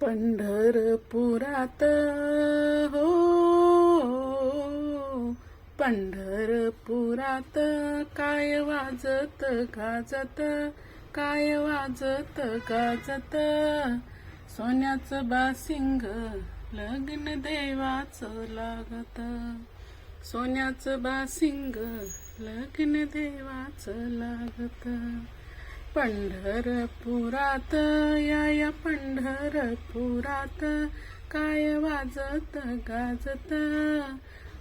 पंढरपुरात हो. पंढरपुरात काय वाजत गाजत काय वाजत गाजत? सोन्याचं बासिंग लग्न देवाचं लागत. सोन्याचं बासिंग लग्न देवाचं लागत. पंढरपुरात या या पंढरपुरात. काय वाजत गाजत?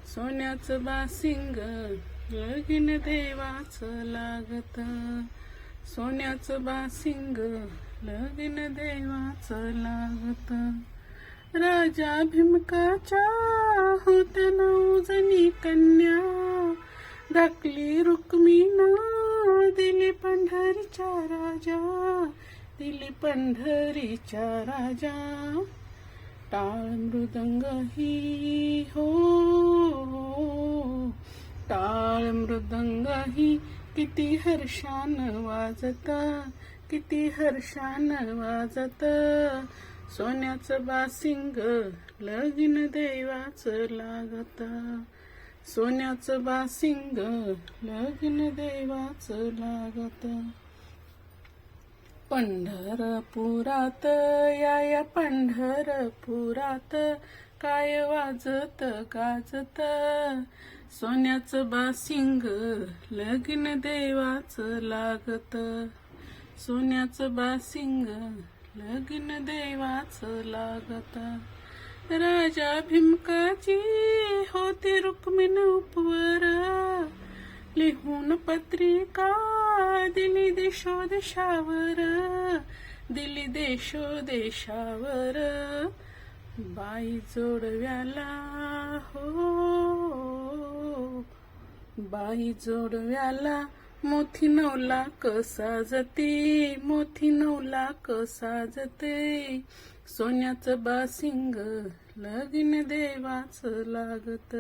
सोन्याचं बासिंग लगीन देवाचं लागत. सोन्याचं बासिंग लगीन देवाचं लागत. राजा भीमकाच्या होत्या नऊ जणी कन्या. धाकली रुक्मिणा दिली पंढरीच्या राजा दिली पंढरीच्या राजा. टाळ मृदंग ही हो टाळ मृदंग ही किती हर्षान वाजत किती हर्षान वाजत. सोन्याचं बासिंग लगीन देवाचं लागत. सोन्याचं बासिंग लग्न देवाचं लागत. पंढरपुरात या या पंढरपुरात काय वाजत गाजत. सोन्याचं बासिंग लग्न देवाचं लागत. सोन्याचं बासिंग लग्न देवाचं लागत. राजा भीमकाची होते रुक्मिण उपवर. लिहून पत्रिका दिली देशो देशावर दिली देशोदेशावर बाई जोडव्याला हो. बाई जोडव्याला मोठी नवला कसा जते मोठी नवला कसा जते सोन्याचं बासिंग लगीन देवाचं लागत.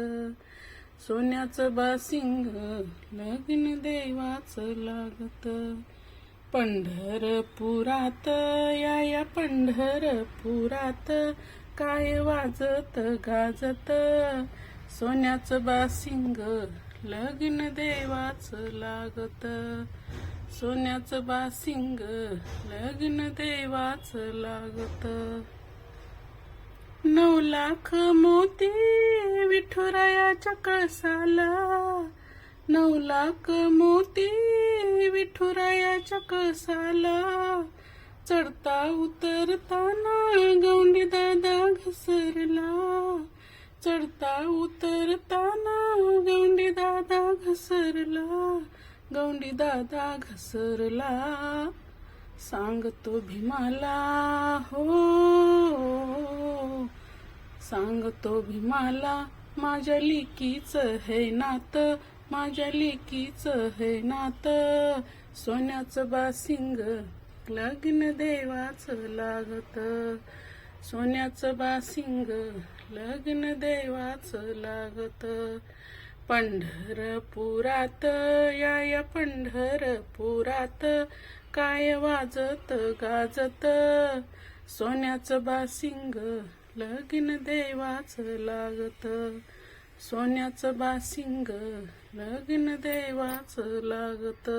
सोन्याचं बासिंग लगीन देवाचं लागत. पंढरपुरात या या पंढरपुरात काय वाजत गाजत. सोन्याचं बासिंग लगीन देवाचं लागत. सोन्याचं बासिंग लग्न देवाचं लागत. नऊ लाख मोती विठुरायाच्या कळसाला. नऊ लाख मोती विठुरायाच्या कळसाला. चढता उतरताना गौंडी दादा घसरला. चढता उतरताना गौंडी दादा घसरला गौंडी दादा घसरला. सांगतो भीमाला हो. सांगतो भीमाला माझ्या लिकीच हे नात माझ्या लिकीच हे नात. सोन्याचं बासिंग लग्न देवाचं लागत. सोन्याचं बासिंग लग्न देवाचं लागत. पंढरपुरात या या पंढरपुरात काय वाजत गाजत. सोन्याचं बासिंग लग्न देवाचं लागत. सोन्याचं बासिंग लग्न देवाचं लागत.